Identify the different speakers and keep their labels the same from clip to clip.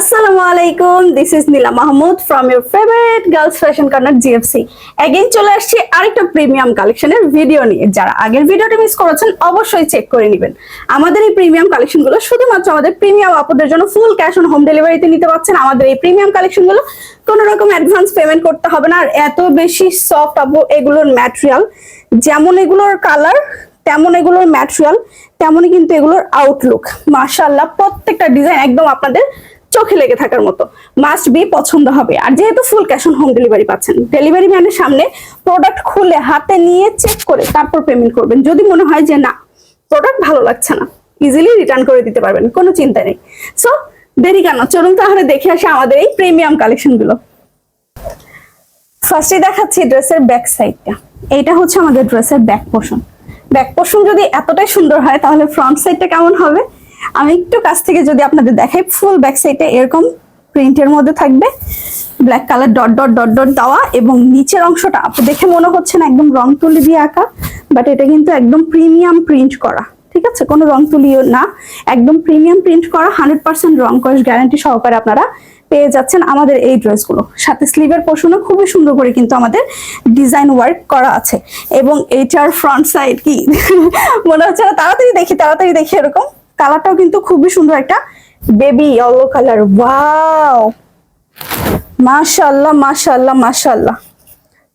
Speaker 1: আসসালামু আলাইকুম this is Nila Mahmud from your favourite girls fashion corner GFC চলে আসছি আরেকটা প্রিমিয়াম কালেকশনের ভিডিও নিয়ে। যারা আগের ভিডিওটা মিস করেছেন, অবশ্যই চেক করে নেবেন। আমাদের এই প্রিমিয়াম কালেকশনগুলো শুধুমাত্র আমাদের প্রিমিয়াম আপুদের জন্য ফুল ক্যাশ অন হোম ডেলিভারিতে নিতে পারছেন আমাদের এই প্রিমিয়াম কালেকশনগুলো কোনো রকম অ্যাডভান্স পেমেন্ট করতে হবে না। আর এত বেশি সফট আপু, এগুলোর ম্যাটেরিয়াল যেমন এগুলোর কালার তেমন এগুলোর ম্যাটেরিয়াল তেমনই কিন্তু এগুলোর আউটলুক মাশাল্লাহ প্রত্যেকটা ডিজাইন একদম আপনাদের চোখে লেগে থাকার মতো। মাস্ট বি পছন্দ হবে। আর যেহেতু full cash on home delivery পাচ্ছেন ডেলিভারি ম্যানের সামনে প্রোডাক্ট খুলে হাতে নিয়ে চেক করে তারপর পেমেন্ট করবেন। যদি মনে হয় যে না প্রোডাক্ট ভালো লাগছে না ইজিলি রিটার্ন করে দিতে পারবেন, কোনো চিন্তা নেই। সো দেরি কেন? চলুন তাহলে দেখে আসি আমাদের এই প্রিমিয়াম কালেকশনগুলো। ফার্স্টে দেখাচ্ছি ড্রেসের ব্যাক সাইডটা এইটা হচ্ছে আমাদের ড্রেসের ব্যাক পোর্শন ব্যাক পোর্শন যদি এতটাই সুন্দর হয়, তাহলে ফ্রন্ট সাইডটা কেমন হবে? আমি একটু কাছ থেকে যদি আপনাদের দেখাই ফুল ব্যাক সাইডটা এরকম প্রিন্টের মধ্যে থাকবে। Black colour dot dot dot dot দেওয়া এবং নিচের অংশটা আপনি দেখে মনে হচ্ছে না একদম রং তুলি দিয়ে আঁকা বাট এটা কিন্তু একদম প্রিমিয়াম প্রিন্ট করা, ঠিক আছে? কোনো রং তুলিও না, একদম প্রিমিয়াম প্রিন্ট করা হান্ড্রেড পার্সেন্ট রং কস গ্যারান্টি সহকারে আপনারা পেয়ে যাচ্ছেন আমাদের এই ড্রেসগুলো। সাথে স্লিভের পোর্শনও খুবই সুন্দর করে কিন্তু আমাদের ডিজাইন ওয়ার্ক করা আছে। এবং এইটার ফ্রন্ট সাইড কি? মনে হচ্ছে না, তাড়াতাড়ি দেখি তাড়াতাড়ি দেখি এরকম। কালারটাও কিন্তু খুবই সুন্দর একটা বেবি ইয়েলো কালার। ওয়াও! মাশাল্লাহ মাশাল্লাহ মাশাল্লাহ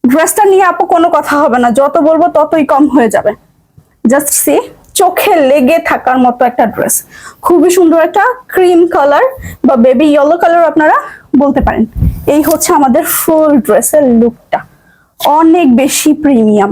Speaker 1: ড্রেসটা নিয়ে আপু কোনো কথা হবে না, যত বলব ততই কম হয়ে যাবে। জাস্ট সি চোখে লেগে থাকার মতো একটা ড্রেস। খুবই সুন্দর একটা ক্রিম কালার বা বেবি ইয়েলো কালার আপনারা বলতে পারেন। এই হচ্ছে আমাদের ফুল ড্রেসের লুকটা অনেক বেশি প্রিমিয়াম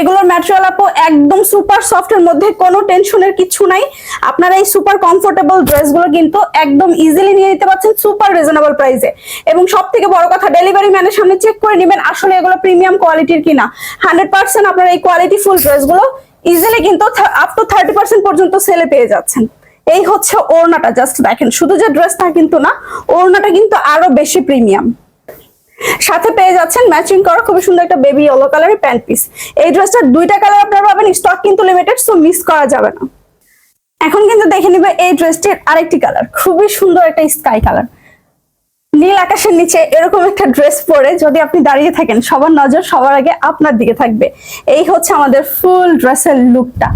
Speaker 1: এগুলোর ম্যাটেরিয়াল আপু, একদম সুপার সফট এর মধ্যে, কোনো টেনশনের কিছু নাই। আপনারা এই সুপার কমফোর্টেবল ড্রেসগুলো কিন্তু একদম ইজিলি নিয়ে নিতে পারছেন সুপার রিজনেবল প্রাইসে এবং সব থেকে বড় কথা ডেলিভারি ম্যানের সামনে চেক করে নেবেন আসলে এগুলো প্রিমিয়াম কোয়ালিটির কিনা। হান্ড্রেড পার্সেন্ট আপনারা এই কোয়ালিটি ফুল ড্রেসগুলো ইজিলি কিন্তু আপ টু থার্টি পার্সেন্ট পর্যন্ত সেলে পেয়ে যাচ্ছেন। এই হচ্ছে ওড়নাটা জাস্ট দেখেন, শুধু যে ড্রেসটা কিন্তু না, ওড়নাটা কিন্তু আরও বেশি প্রিমিয়াম সাথে পেয়ে যাচ্ছেন ম্যাচিং করা খুব সুন্দর একটা বেবি ইয়েলো কালারের প্যান্ট পিস এই ড্রেসটার দুইটা কালার আপনারা পাবেন স্টক কিন্তু লিমিটেড সো মিস করা যাবে না। এখন কিন্তু দেখে নিবে এই ড্রেসটির আরেকটি কালার খুবই সুন্দর একটা স্কাই কালার নীল আকাশের নিচে এরকম একটা ড্রেস পরে যদি আপনি দাঁড়িয়ে থাকেন, সবার নজর সবার আগে আপনার দিকে থাকবে। এই হচ্ছে আমাদের ফুল ড্রেসের লুকটা।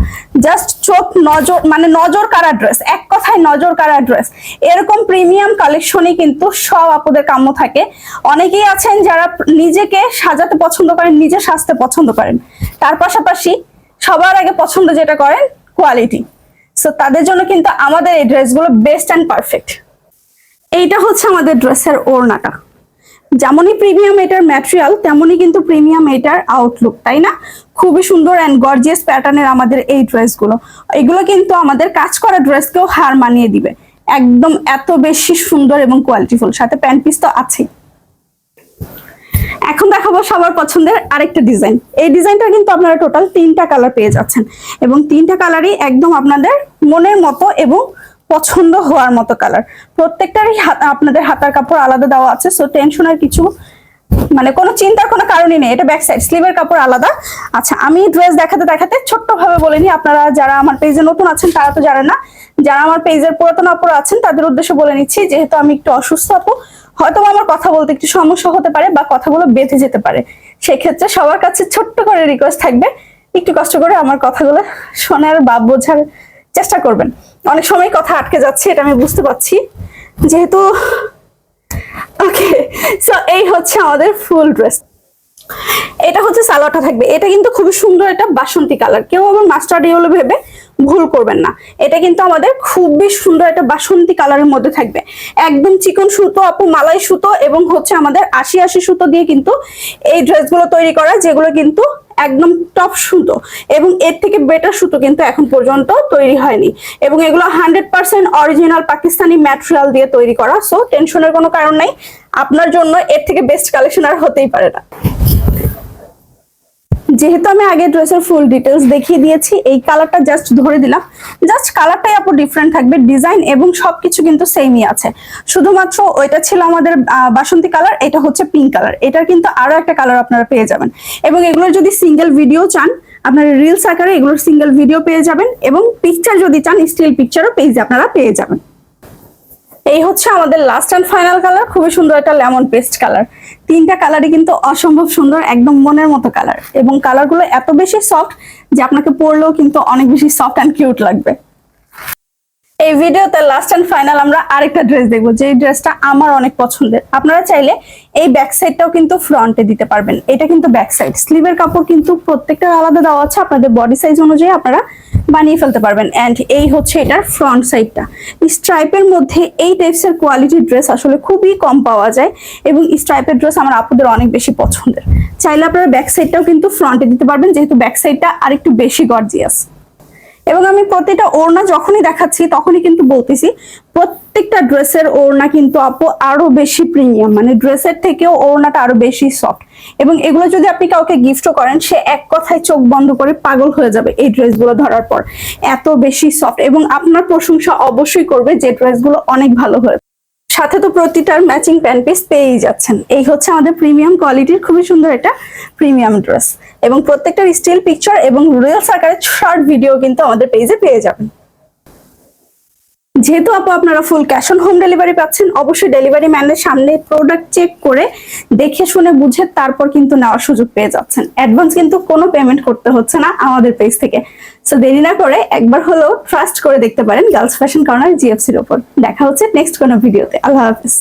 Speaker 1: জাস্ট চোখ নজর মানে নজর কারা ড্রেস? এক কথায় নজর কারা ড্রেস? এরকম প্রিমিয়াম কালেকশনই কিন্তু সব আপুদের কাম্য থাকে। অনেকেই আছেন যারা নিজেকে সাজাতে পছন্দ করেন, নিজে সাজতে পছন্দ করেন। তার পাশাপাশি সবার আগে পছন্দ যেটা করেন কোয়ালিটি সো তাদের জন্য কিন্তু আমাদের এই ড্রেসগুলো বেস্ট অ্যান্ড পারফেক্ট এইটা হচ্ছে আমাদের ড্রেসের ওড়নাটা। যেমনই প্রিমিয়াম এটার ম্যাটেরিয়াল তেমনই কিন্তু প্রিমিয়াম এটার আউটলুক তাই না? খুবই সুন্দর অ্যান্ড গর্জিয়াস প্যাটার্নের আমাদের এই ড্রেসগুলো। এগুলো কিন্তু আমাদের কাজ করা ড্রেসকেও হার মানিয়ে দিবে। একদম এত বেশি সুন্দর এবং কোয়ালিটিফুল সাথে প্যান্ট পিস তো আছেই। এখন দেখাবো সবার পছন্দের আরেকটা ডিজাইন এই ডিজাইনটা কিন্তু আপনারা টোটাল তিনটা কালার পেয়ে যাচ্ছেন। এবং তিনটা কালারই একদম আপনাদের মনের মতো এবং পছন্দ হওয়ার মতো কালার প্রত্যেকটারই আপনাদের হাতার কাপড় আলাদা দেওয়া আছে সো টেনশনের কিছু মানে কোনো চিন্তার কোনো কারণই নেই, এটা ব্যাক সাইড স্লিভের কাপড় আলাদা। আচ্ছা আমি ড্রেস দেখাতে দেখাতে ছোট্ট ভাবে বলে নিই, আপনারা যারা আমার পেজে নতুন আছেন, তারা তো জানেন না, যারা আমার পেজের পুরাতন আপুর আছেন, তাদের উদ্দেশ্যে বলে নিচ্ছি, যেহেতু আমি একটু অসুস্থ আপু হয়তো আমার কথা বলতে একটু সমস্যা হতে পারে বা কথাগুলো বেঁধে যেতে পারে। সেক্ষেত্রে সবার কাছে ছোট্ট করে রিকোয়েস্ট থাকবে, একটু কষ্ট করে আমার কথাগুলো শোনার বা বোঝার চেষ্টা করবেন। অনেক সময় কথা আটকে যাচ্ছে, এটা আমি বুঝতে পারছি। যেহেতু, ওকে সো এই হচ্ছে আমাদের ফুল ড্রেস। এটা হচ্ছে সালোয়ারটা থাকবে। এটা কিন্তু খুবই সুন্দর একটা বাসন্তী কালার। কেউ আবার মাস্টার্ড ইয়েলো ভেবে ভুল করবেন না। এটা কিন্তু আমাদের খুবই সুন্দর একটা বাসন্তী কালারের মধ্যে থাকবে। একদম চিকন সুতো আপু, মালাই সুতো এবং হচ্ছে আমাদের আশি আশি সুতো দিয়ে কিন্তু এই ড্রেসগুলো তৈরি করা, যেগুলো কিন্তু একদম টপ সুতো এবং এর থেকে বেটার সুতো কিন্তু এখন পর্যন্ত তৈরি হয়নি এবং এগুলো hundred percent original Pakistani material দিয়ে তৈরি করা সো টেনশনের কোনো কারণ নাই। আপনার জন্য এর থেকে বেস্ট কালেকশন আর হতেই পারে না। যেহেতু আমি আগে ড্রেসের ফুল ডিটেলস দেখিয়ে দিয়েছি, এই কালারটা জাস্ট ধরে দিলাম। জাস্ট কালারটাই আপু ডিফারেন্ট থাকবে ডিজাইন এবং সবকিছু কিন্তু সেমই আছে। শুধুমাত্র ওইটা ছিল আমাদের বাসন্তী কালার এটা হচ্ছে পিঙ্ক কালার এটার কিন্তু আরও একটা কালার আপনারা পেয়ে যাবেন। এবং এগুলোর যদি সিঙ্গেল ভিডিও চান, আপনারা রিলস আকারে এগুলোর সিঙ্গেল ভিডিও পেয়ে যাবেন এবং পিকচার যদি চান স্টিল পিকচারও পেজ আপনারা পেয়ে যাবেন। এই হচ্ছে আমাদের লাস্ট অ্যান্ড ফাইনাল কালার খুবই সুন্দর একটা লেমন পেস্ট কালার তিনটা কালারই কিন্তু অসম্ভব সুন্দর, একদম মনের মতো কালার এবং কালারগুলো এত বেশি সফট যে আপনাকে পরলেও কিন্তু অনেক বেশি সফট অ্যান্ড কিউট লাগবে। এই ভিডিওতে লাস্ট অ্যান্ড ফাইনাল আমরা আরেকটা ড্রেস দেখব। যে ড্রেসটা আমার অনেক পছন্দের। আপনারা চাইলে এই ব্যাক সাইডটাও কিন্তু ফ্রন্টে দিতে পারবেন। এটা কিন্তু ব্যাক সাইড স্লিভের কাপড় কিন্তু প্রত্যেকটা আলাদা দেওয়া আছে। আপনাদের বডি সাইজ অনুযায়ী আপনারা বানিয়ে ফেলতে পারবেন। অ্যান্ড এই হচ্ছে এটার ফ্রন্ট সাইডটা স্ট্রাইপের মধ্যে এই টাইপসের কোয়ালিটির ড্রেস আসলে খুবই কম পাওয়া যায় এবং স্ট্রাইপের ড্রেস আমার আপুদের অনেক বেশি পছন্দের। চাইলে আপনারা ব্যাক সাইডটাও কিন্তু ফ্রন্টে দিতে পারবেন। যেহেতু ব্যাক সাইডটা আরেকটু বেশি গর্জিয়াস এবং আমি প্রতিটা ওড়না যখনই দেখাচ্ছি, তখনই কিন্তু বলতেছি, প্রত্যেকটা ড্রেসের ওড়না কিন্তু আপু আরও বেশি প্রিমিয়াম মানে ড্রেসের থেকেও ওড়নাটা আরও বেশি সফট এবং এগুলো যদি আপনি কাউকে গিফটও করেন, সে এক কথায় চোখ বন্ধ করে পাগল হয়ে যাবে এই ড্রেসগুলো ধরার পর। এত বেশি সফট এবং আপনার প্রশংসা অবশ্যই করবে যে ড্রেসগুলো অনেক ভালো হয়েছে। সাথে তো প্রতিটার ম্যাচিং প্যান্ট পিস পেয়েই যাচ্ছেন। এই হচ্ছে আমাদের প্রিমিয়াম কোয়ালিটির খুবই সুন্দর একটা প্রিমিয়াম ড্রেস এবং প্রত্যেকটার স্টিল পিকচার এবং রিয়েল সার্কারের শর্ট ভিডিও কিন্তু আমাদের পেজে পেয়ে যাবেন। যেহেতু আপু আপনারা full cash on home delivery পাচ্ছেন, অবশ্যই ডেলিভারি ম্যানের সামনে প্রোডাক্ট চেক করে দেখে শুনে বুঝে তারপর কিন্তু নেওয়ার সুযোগ পেয়ে যাচ্ছেন। অ্যাডভান্স কিন্তু কোনো পেমেন্ট করতে হচ্ছে না আমাদের পেজ থেকে। সো দেরি না করে একবার হলেও ট্রাস্ট করে দেখতে পারেন গার্লস ফ্যাশন কর্নার জিএফসির ওপর। দেখা হচ্ছে নেক্সট কোনো ভিডিওতে আল্লাহ হাফিজ।